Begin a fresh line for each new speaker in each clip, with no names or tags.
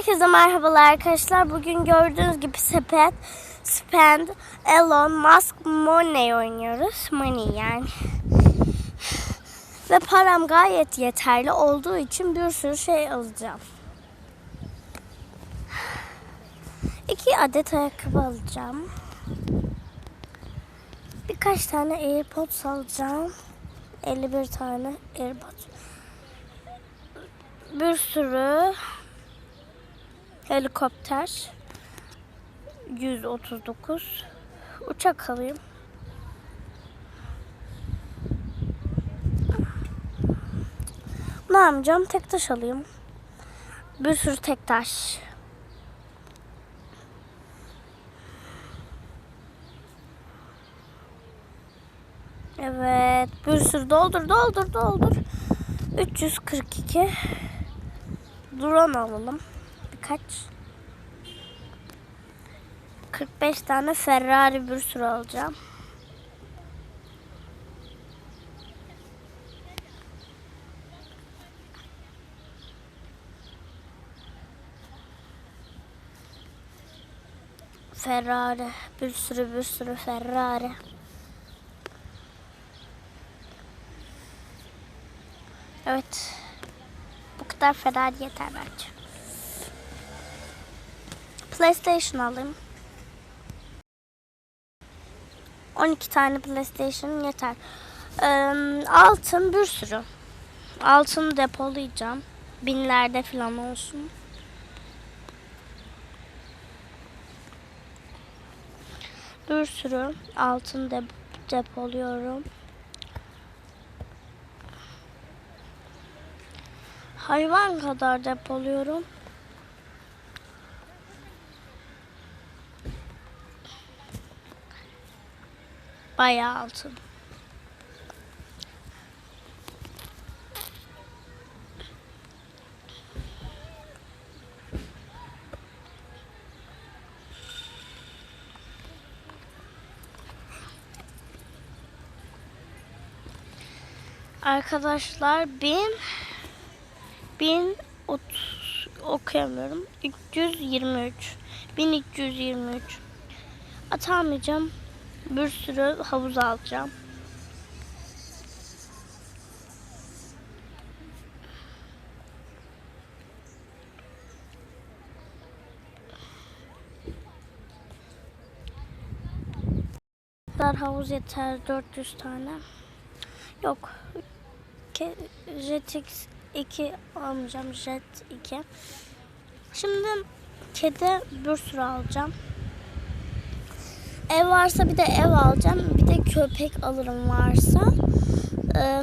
Herkese merhabalar arkadaşlar. Bugün gördüğünüz gibi sepet, spend, Elon Musk, money oynuyoruz. Money yani. Ve param gayet yeterli olduğu için bir sürü şey alacağım. İki adet ayakkabı alacağım. Birkaç tane AirPods alacağım. 51 tane AirPods. Bir sürü helikopter 139 uçak alayım. Ne yapacağım? Tek taş alayım. Bir sürü tek taş. Evet. Bir sürü doldur doldur doldur. 342 drone alalım. Birkaç. 45 tane Ferrari bir sürü alacağım. Ferrari. Bir sürü bir sürü Ferrari. Evet. Bu kadar Ferrari yeter bence. PlayStation alayım. 12 tane PlayStation yeter. Ee, altın bir sürü. Altını depolayacağım. Binlerde falan olsun. Bir sürü altın de depoluyorum. Hayvan kadar depoluyorum. Bayağı altın. Arkadaşlar bin bin otuz okuyamıyorum. 323 1323 atamayacağım. Bir sürü havuz alacağım. kadar havuz yeter 400 tane. Yok. Jetix 2 almayacağım. Jet 2. Şimdi kedi bir sürü alacağım. Ev varsa bir de ev alacağım. Bir de köpek alırım varsa. Ee,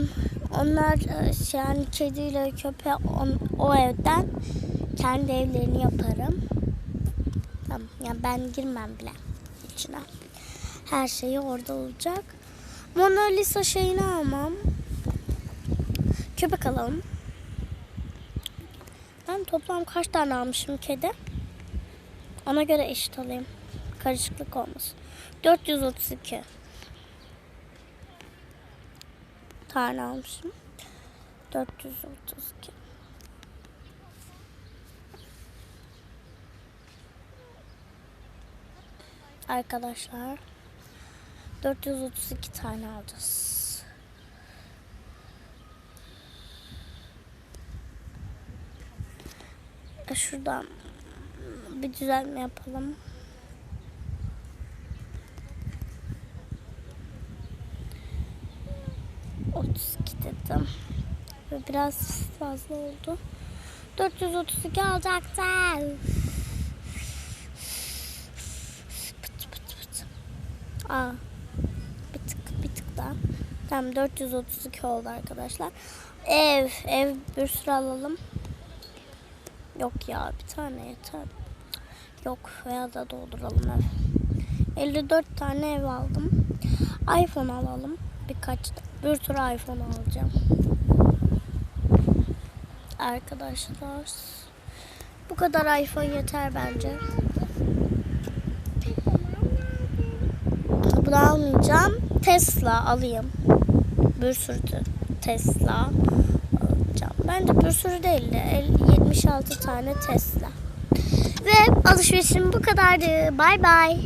onlar e, yani kediyle köpeği on- o evden kendi evlerini yaparım. Tamam. Yani ben girmem bile içine. Her şeyi orada olacak. Mona Lisa şeyini almam. Köpek alalım. Ben toplam kaç tane almışım kedi? Ona göre eşit alayım. Karışıklık olmasın. 432 tane almışım. 432 Arkadaşlar 432 tane alacağız. E, Şuradan bir düzenleme yapalım. Ve biraz fazla oldu. 432 alacaktı. Pıt pıt pıt. Aa, bir tık bir tık daha. Tamam 432 oldu arkadaşlar. Ev, ev bir sürü alalım. Yok ya bir tane yeter. Yok veya da dolduralım ev. 54 tane ev aldım. iPhone alalım. Birkaç bir sürü iPhone alacağım. Arkadaşlar bu kadar iPhone yeter bence. Bunu almayacağım. Tesla alayım. Bir sürü te- Tesla alacağım. Bence bir sürü değil de el- 76 tane Tesla. Ve alışverişim bu kadardı. Bay bay.